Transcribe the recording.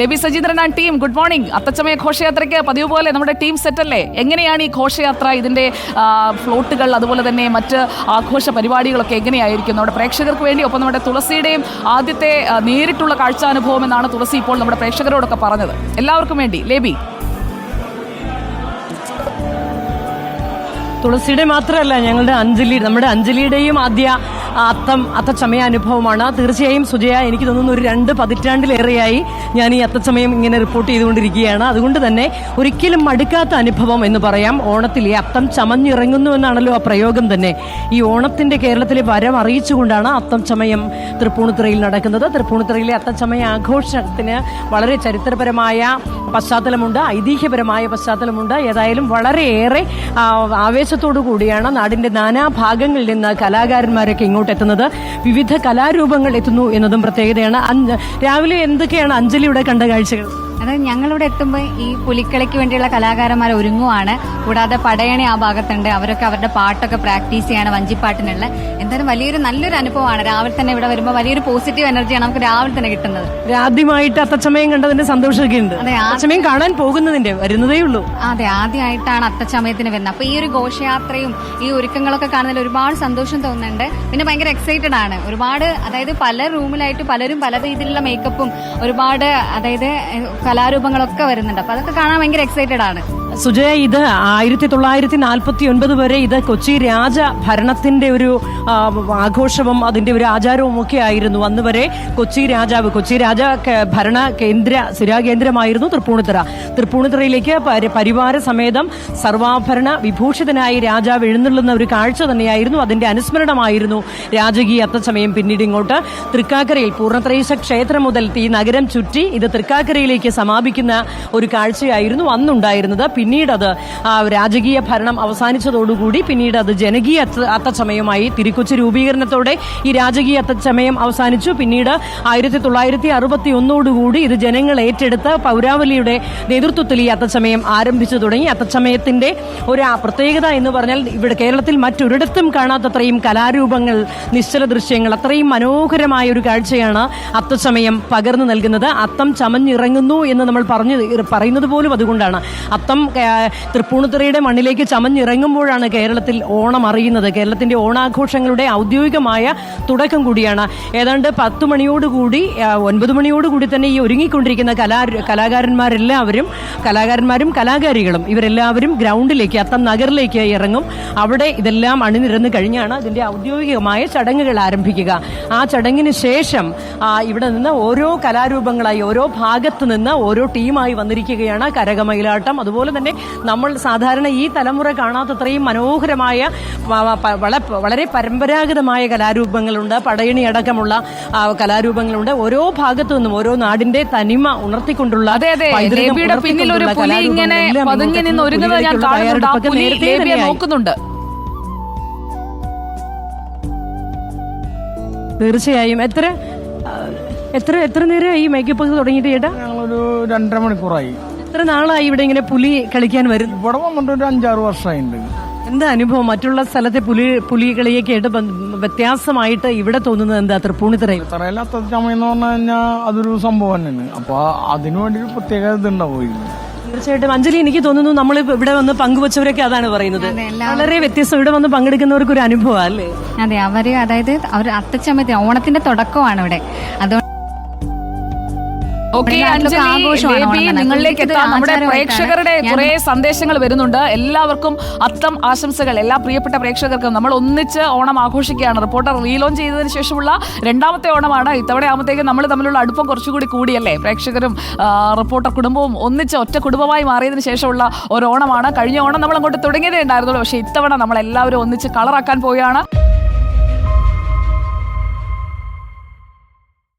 Laby Sajeendran and team good morning അത്തച്ചമയ ഘോഷയാത്രയ്ക്ക് പതിവ് പോലെ നമ്മുടെ ടീം സെറ്റ് അല്ലേ? എങ്ങനെയാണ് ഈ ഘോഷയാത്ര ഇതിന്റെ ഫ്ലോട്ടുകൾ അതുപോലെ തന്നെ മറ്റ് ആഘോഷ പരിപാടികളൊക്കെ എങ്ങനെയായിരിക്കും? നമ്മുടെ പ്രേക്ഷകർക്ക് വേണ്ടി ഒപ്പം നമ്മുടെ തുളസിയുടെയും ആദ്യത്തെ നേരിട്ടുള്ള കാഴ്ചാനുഭവം എന്നാണ് തുളസി ഇപ്പോൾ നമ്മുടെ പ്രേക്ഷകരോടൊക്കെ പറഞ്ഞത്. എല്ലാവർക്കും വേണ്ടി ലേബി. തുളസിയുടെ മാത്രമല്ല ഞങ്ങളുടെ അഞ്ജലി നമ്മുടെ അഞ്ജലിയുടെയും ആദ്യ അത്തം അത്തച്ചമയ അനുഭവമാണ്. തീർച്ചയായും സുജയ എനിക്ക് തോന്നുന്നു ഒരു രണ്ട് പതിറ്റാണ്ടിലേറെയായി ഞാൻ ഈ അത്തച്ചമയം ഇങ്ങനെ റിപ്പോർട്ട് ചെയ്തുകൊണ്ടിരിക്കുകയാണ്. അതുകൊണ്ട് തന്നെ ഒരിക്കലും മടുക്കാത്ത അനുഭവം എന്ന് പറയാം. ഓണത്തിൽ ഈ അത്തം ചമഞ്ഞിറങ്ങുന്നു എന്നാണല്ലോ ആ പ്രയോഗം തന്നെ. ഈ ഓണത്തിന്റെ കേരളത്തിലെ വരം അറിയിച്ചുകൊണ്ടാണ് അത്തം ചമയം തൃപ്പൂണിത്തുറയിൽ നടക്കുന്നത്. തൃപ്പൂണിത്തുറയിലെ അത്തച്ചമയ ആഘോഷത്തിന് വളരെ ചരിത്രപരമായ പശ്ചാത്തലമുണ്ട് ഐതിഹ്യപരമായ പശ്ചാത്തലമുണ്ട്. ഏതായാലും വളരെയേറെ ആവേശത്തോടു കൂടിയാണ് നാടിന്റെ നാനാഭാഗങ്ങളിൽ നിന്ന് കലാകാരന്മാരൊക്കെ ഇങ്ങോട്ട് എത്തുന്നത് വിവിധ കലാരൂപങ്ങൾ എത്തുന്നു എന്നതും പ്രത്യേകതയാണ്. രാവിലെ എന്തൊക്കെയാണ് അഞ്ജലിയുടെ കണ്ട കാഴ്ചകൾ? അതായത് ഞങ്ങളിവിടെ എത്തുമ്പോൾ ഈ പുലിക്കളിക്ക് വേണ്ടിയുള്ള കലാകാരന്മാർ ഒരുങ്ങുവാണ്. കൂടാതെ പടയണി ആ ഭാഗത്തുണ്ട്. അവരൊക്കെ അവരുടെ പാട്ടൊക്കെ പ്രാക്ടീസ് ചെയ്യാണ് വഞ്ചിപ്പാട്ടിനുള്ള. എന്തായാലും വലിയൊരു നല്ലൊരു അനുഭവമാണ്. രാവിലെ തന്നെ ഇവിടെ വരുമ്പോൾ വലിയൊരു പോസിറ്റീവ് എനർജിയാണ് നമുക്ക് രാവിലെ തന്നെ കിട്ടുന്നത്. ആദ്യമായിട്ട് അത്തച്ചമയം കണ്ടതിന്റെ സന്തോഷമൊക്കെ ഉണ്ട്. അതെ, അത്തച്ചമയം കാണാൻ പോകുന്നതിന്റെ വരുന്നതേ ഉള്ളൂ. അതെ ആദ്യമായിട്ടാണ് അത്തച്ചമയത്തിന് വരുന്നത്. അപ്പൊ ഈ ഒരു ഘോഷയാത്രയും ഈ ഒരുക്കങ്ങളൊക്കെ കാണുന്നതിൽ ഒരുപാട് സന്തോഷം തോന്നുന്നുണ്ട്. പിന്നെ ഭയങ്കര എക്സൈറ്റഡ് ആണ്. ഒരുപാട് അതായത് പല റൂമിലായിട്ട് പലരും പല രീതിയിലുള്ള മേക്കപ്പും ഒരുപാട് അതായത് കലാരൂപങ്ങളൊക്കെ വരുന്നുണ്ട്. അപ്പൊ അതൊക്കെ കാണാൻ ഭയങ്കര എക്സൈറ്റഡ് ആണ്. സുജയ ഇത് ആയിരത്തി തൊള്ളായിരത്തി നാൽപ്പത്തി ഒൻപത് വരെ ഇത് കൊച്ചി രാജ ഭരണത്തിന്റെ ഒരു ആഘോഷവും അതിന്റെ ഒരു ആചാരവും ഒക്കെ ആയിരുന്നു. അന്ന് വരെ കൊച്ചി രാജാവ് കൊച്ചി രാജ ഭരണ കേന്ദ്ര സ്ഥിരാകേന്ദ്രമായിരുന്നു തൃപ്പൂണിത്തുറ. തൃപ്പൂണിത്തുറയിലേക്ക് പരി- പരിവാര സമേതം സർവാഭരണ വിഭൂഷിതനായി രാജാവ് എഴുന്നള്ളുന്ന ഒരു കാഴ്ച തന്നെയായിരുന്നു. അതിന്റെ അനുസ്മരണമായിരുന്നു രാജകീയ അത്തസമയം പിന്നീട് ഇങ്ങോട്ട് തൃക്കാക്കരയിൽ. പൂർണത്രേശ ക്ഷേത്രം മുതൽ ഈ നഗരം ചുറ്റി ഇത് തൃക്കാക്കരയിലേക്ക് സമാപിക്കുന്ന ഒരു കാഴ്ചയായിരുന്നു അന്നുണ്ടായിരുന്നത്. പിന്നീട് അത് രാജകീയ ഭരണം അവസാനിച്ചതോടുകൂടി പിന്നീട് അത് ജനകീയ അത്ത- അത്തച്ചമയമായി തിരുക്കൊച്ചി രൂപീകരണത്തോടെ ഈ രാജകീയ അത്തച്ചമയം അവസാനിച്ചു. പിന്നീട് ആയിരത്തി തൊള്ളായിരത്തി അറുപത്തി ഒന്നോടുകൂടി ഇത് ജനങ്ങൾ ഏറ്റെടുത്ത് പൗരാവലിയുടെ നേതൃത്വത്തിൽ ഈ അത്തച്ചമയം ആരംഭിച്ചു തുടങ്ങി. അത്തച്ചമയത്തിന്റെ ഒരു പ്രത്യേകത എന്ന് പറഞ്ഞാൽ ഇവിടെ കേരളത്തിൽ മറ്റൊരിടത്തും കാണാത്തത്രയും കലാരൂപങ്ങൾ നിശ്ചല ദൃശ്യങ്ങൾ അത്രയും മനോഹരമായ ഒരു കാഴ്ചയാണ് അത്തച്ചമയം പകർന്നു നൽകുന്നത്. അത്തം ചമഞ്ഞിറങ്ങുന്നു എന്ന് നമ്മൾ പറഞ്ഞു പറയുന്നത് പോലും അതുകൊണ്ടാണ്. അത്തം തൃപ്പൂണിത്തുറയുടെ മണ്ണിലേക്ക് ചമഞ്ഞിറങ്ങുമ്പോഴാണ് കേരളത്തിൽ ഓണം അറിയുന്നത്. കേരളത്തിന്റെ ഓണാഘോഷങ്ങളുടെ ഔദ്യോഗികമായ തുടക്കം കൂടിയാണ്. ഏതാണ്ട് പത്ത് മണിയോടുകൂടി ഒൻപത് മണിയോടുകൂടി തന്നെ ഈ ഒരുങ്ങിക്കൊണ്ടിരിക്കുന്ന കലാ കലാകാരന്മാരെല്ലാവരും കലാകാരന്മാരും കലാകാരികളും ഇവരെല്ലാവരും ഗ്രൗണ്ടിലേക്ക് അത്തം നഗറിലേക്ക് ഇറങ്ങും. അവിടെ ഇതെല്ലാം അണിനിരന്ന് കഴിഞ്ഞാണ് അതിന്റെ ഔദ്യോഗികമായ ചടങ്ങുകൾ ആരംഭിക്കുക. ആ ചടങ്ങിന് ശേഷം ഇവിടെ നിന്ന് ഓരോ കലാരൂപങ്ങളായി ഓരോ ഭാഗത്ത് നിന്ന് ഓരോ ടീമായി വന്നിരിക്കുകയാണ് കരകമയിലാട്ടം അതുപോലെ തന്നെ നമ്മൾ സാധാരണ ഈ തലമുറ കാണാത്തത്രയും മനോഹരമായ വളരെ പരമ്പരാഗതമായ കലാരൂപങ്ങളുണ്ട്. പടയണി അടക്കമുള്ള കലാരൂപങ്ങളുണ്ട്. ഓരോ ഭാഗത്തു നിന്നും ഓരോ നാടിന്റെ തനിമ ഉണർത്തിക്കൊണ്ടുള്ള അതെ അതെ. പിന്നിൽ ഒരു പുലി ഇങ്ങനെ പതുങ്ങി നിന്ന് ഒരുങ്ങുന്നത് ഞാൻ കാണുന്നുണ്ട്. നോക്കുന്നുണ്ട്. തീർച്ചയായും. എത്ര എത്ര എത്ര നേരം ഈ മേക്കപ്പ് തുടങ്ങിയിട്ട് ചേട്ടാ? ഞങ്ങളൊരു രണ്ടര മണിക്കൂറായി. എത്ര നാളായി ഇവിടെ ഇങ്ങനെ പുലി കളിക്കാൻ വരുന്നു ഇവിടെ വന്നിട്ട് ഒരു അഞ്ചാറ് വർഷമായിട്ടുണ്ട് എന്താ അനുഭവം? മറ്റുള്ള സ്ഥലത്തെ പുലി പുലി കളിയൊക്കെ ആയിട്ട് വ്യത്യാസമായിട്ട് ഇവിടെ തോന്നുന്നത് എന്താ? തൃപ്പൂണിത്തുറയിൽ. ഇത്രയില്ല അത്തച്ചമയെന്ന് പറഞ്ഞു കഴിഞ്ഞാൽ അതൊരു സംഭവം തന്നെയാണ്. അപ്പൊ അതിനു വേണ്ടി ഒരു പ്രത്യേക ഇതുണ്ടാവും തീർച്ചയായിട്ടും. അഞ്ജലി എനിക്ക് തോന്നുന്നു നമ്മൾ ഇവിടെ വന്ന് പങ്കുവച്ചവരൊക്കെ അതാണ് പറയുന്നത്. വളരെ വ്യത്യസ്തം. ഇവിടെ വന്ന് പങ്കെടുക്കുന്നവർക്ക് ഒരു അനുഭവം അല്ലേ? അതെ അവർ അതായത് അവർ അത്തച്ചമയത്തെ ഓണത്തിന്റെ തുടക്കമാണ് ഇവിടെ. അതുകൊണ്ട് ഓക്കെ അഞ്ജലി. നിങ്ങളിലേക്ക് എത്താം നമ്മുടെ പ്രേക്ഷകരുടെ കുറെ സന്ദേശങ്ങൾ വരുന്നുണ്ട്. എല്ലാവർക്കും അത്തം ആശംസകൾ. എല്ലാ പ്രിയപ്പെട്ട പ്രേക്ഷകർക്കും നമ്മൾ ഒന്നിച്ച് ഓണം ആഘോഷിക്കുകയാണ്. റിപ്പോർട്ടർ റീലോഞ്ച് ചെയ്തതിന് ശേഷമുള്ള രണ്ടാമത്തെ ഓണമാണ്. ഇത്തവണ ആകുമ്പോഴത്തേക്കും നമ്മൾ തമ്മിലുള്ള അടുപ്പം കുറച്ചുകൂടി കൂടിയല്ലേ? പ്രേക്ഷകരും റിപ്പോർട്ടർ കുടുംബവും ഒന്നിച്ച് ഒറ്റ കുടുംബമായി മാറിയതിന് ശേഷമുള്ള ഒരു ഓണമാണ്. കഴിഞ്ഞ ഓണം നമ്മൾ അങ്ങോട്ട് തുടങ്ങിയതേ ഉണ്ടായിരുന്നുള്ളൂ. പക്ഷേ ഇത്തവണ നമ്മൾ എല്ലാവരും ഒന്നിച്ച് കളറാക്കാൻ പോവുകയാണ്.